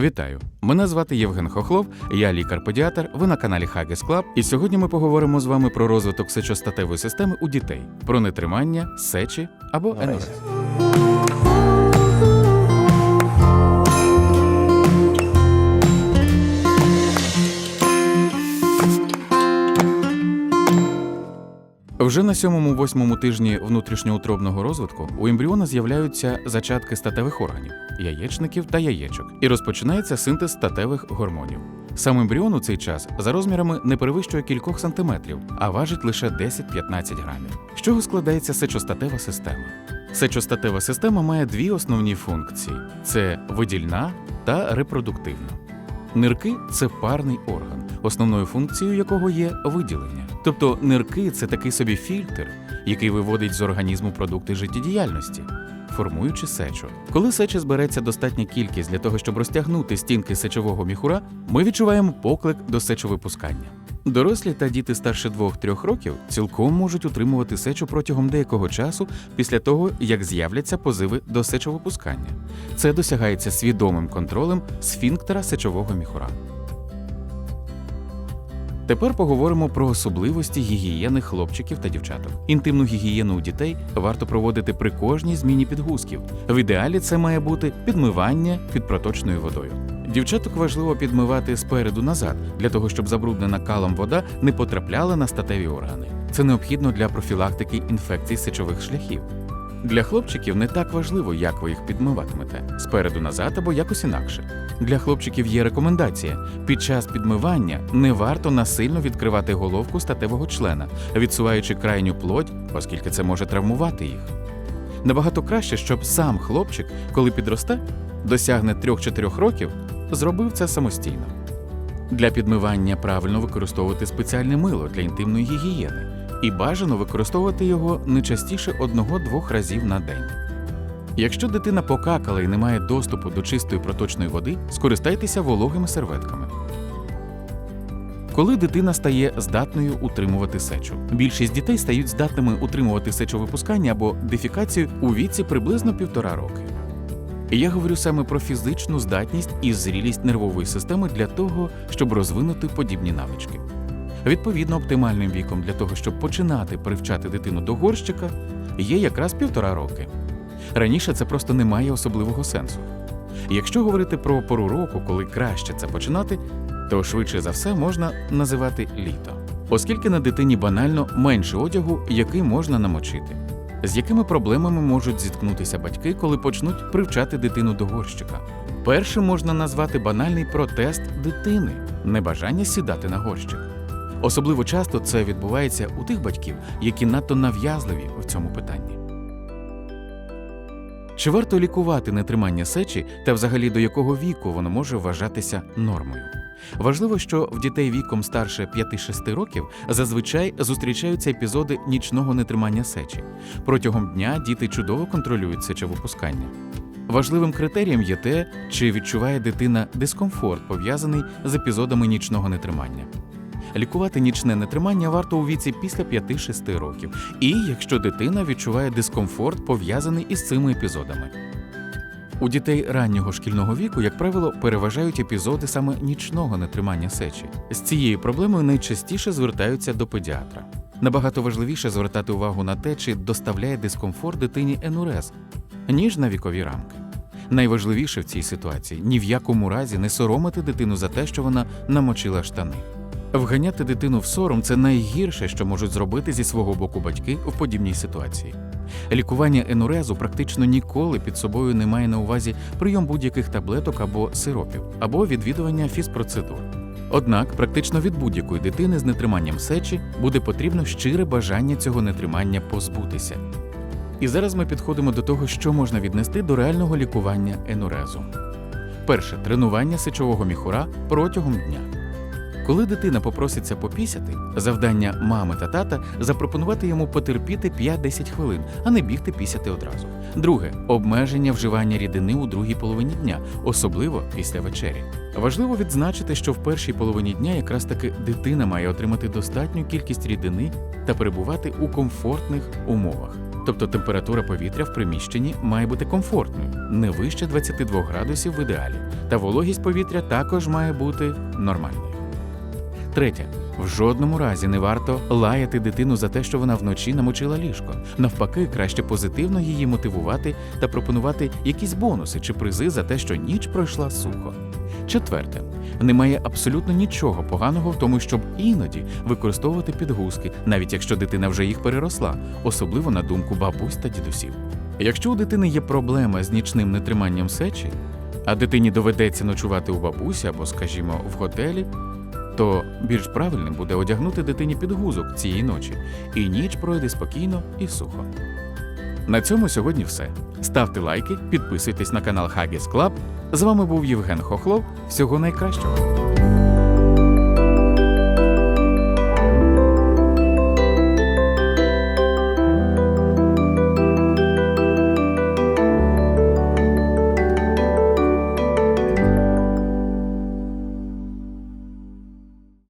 Вітаю! Мене звати Євген Хохлов, я лікар-педіатр. Ви на каналі Хагіс Club, І сьогодні ми поговоримо з вами про розвиток сечостатевої системи у дітей, про нетримання, сечі або НРС. Вже на сьомому-восьмому тижні внутрішньоутробного розвитку у ембріона з'являються зачатки статевих органів, яєчників та яєчок, і розпочинається синтез статевих гормонів. Сам ембріон у цей час за розмірами не перевищує кількох сантиметрів, а важить лише 10-15 грамів. З чого складається сечостатева система? Сечостатева система має дві основні функції: це видільна та репродуктивна. Нирки це парний орган, основною функцією якого є виділення. Тобто нирки це такий собі фільтр, який виводить з організму продукти життєдіяльності, формуючи сечу. Коли сечі збереться достатня кількість для того, щоб розтягнути стінки сечового міхура, ми відчуваємо поклик до сечовипускання. Дорослі та діти старше 2-3 років цілком можуть утримувати сечу протягом деякого часу після того, як з'являться позиви до сечовипускання. Це досягається свідомим контролем сфінктера сечового міхура. Тепер поговоримо про особливості гігієни хлопчиків та дівчаток. Інтимну гігієну у дітей варто проводити при кожній зміні підгузків. В ідеалі це має бути підмивання під проточною водою. Дівчаток важливо підмивати спереду назад, для того, щоб забруднена калом вода не потрапляла на статеві органи. Це необхідно для профілактики інфекцій сечових шляхів. Для хлопчиків не так важливо, як ви їх підмиватимете спереду назад або якось інакше. Для хлопчиків є рекомендація: під час підмивання не варто насильно відкривати головку статевого члена, відсуваючи крайню плоть, оскільки це може травмувати їх. Набагато краще, щоб сам хлопчик, коли підросте, досягне 3-4 років, зробив це самостійно. Для підмивання правильно використовувати спеціальне мило для інтимної гігієни і бажано використовувати його не частіше одного-двох разів на день. Якщо дитина покакала і не має доступу до чистої проточної води, скористайтеся вологими серветками. Коли дитина стає здатною утримувати сечу, більшість дітей стають здатними утримувати сечовипускання або дефікацію у віці приблизно півтора роки. Я говорю саме про фізичну здатність і зрілість нервової системи для того, щоб розвинути подібні навички. Відповідно, оптимальним віком для того, щоб починати привчати дитину до горщика, є якраз півтора роки. Раніше це просто не має особливого сенсу. Якщо говорити про пору року, коли краще це починати, то швидше за все можна називати літо, оскільки на дитині банально менше одягу, який можна намочити. З якими проблемами можуть зіткнутися батьки, коли почнуть привчати дитину до горщика? Першим можна назвати банальний протест дитини, небажання сідати на горщик. Особливо часто це відбувається у тих батьків, які надто нав'язливі в цьому питанні. Чи варто лікувати нетримання сечі та взагалі до якого віку воно може вважатися нормою? Важливо, що в дітей віком старше 5-6 років зазвичай зустрічаються епізоди нічного нетримання сечі. Протягом дня діти чудово контролюють сечовипускання. Важливим критерієм є те, чи відчуває дитина дискомфорт, пов'язаний з епізодами нічного нетримання. Лікувати нічне нетримання варто у віці після 5-6 років, і якщо дитина відчуває дискомфорт, пов'язаний із цими епізодами. У дітей раннього шкільного віку, як правило, переважають епізоди саме нічного нетримання сечі. З цією проблемою найчастіше звертаються до педіатра. Набагато важливіше звертати увагу на те, чи доставляє дискомфорт дитині енурез, ніж на вікові рамки. Найважливіше в цій ситуації ні в якому разі не соромити дитину за те, що вона намочила штани. Вганяти дитину в сором це найгірше, що можуть зробити зі свого боку батьки в подібній ситуації. Лікування енурезу практично ніколи під собою не має на увазі прийом будь-яких таблеток або сиропів, або відвідування фізпроцедур. Однак, практично від будь-якої дитини з нетриманням сечі буде потрібно щире бажання цього нетримання позбутися. І зараз ми підходимо до того, що можна віднести до реального лікування енурезу. Перше тренування сечового міхура протягом дня. Коли дитина попроситься попісяти, завдання мами та тата запропонувати йому потерпіти 5-10 хвилин, а не бігти пісяти одразу. Друге обмеження вживання рідини у другій половині дня, особливо після вечері. Важливо відзначити, що в першій половині дня якраз таки дитина має отримати достатню кількість рідини та перебувати у комфортних умовах. Тобто температура повітря в приміщенні має бути комфортною, не вище 22 градусів в ідеалі, та вологість повітря також має бути нормальною. Третє. В жодному разі не варто лаяти дитину за те, що вона вночі намочила ліжко. Навпаки, краще позитивно її мотивувати та пропонувати якісь бонуси чи призи за те, що ніч пройшла сухо. Четверте. Немає абсолютно нічого поганого в тому, щоб іноді використовувати підгузки, навіть якщо дитина вже їх переросла, особливо на думку бабусь та дідусів. Якщо у дитини є проблема з нічним нетриманням сечі, а дитині доведеться ночувати у бабусі або, скажімо, в готелі, то більш правильним буде одягнути дитині підгузок цієї ночі, і ніч пройде спокійно і сухо. На цьому сьогодні все. Ставте лайки, підписуйтесь на канал Хагіс Club. З вами був Євген Хохлов. Всього найкращого.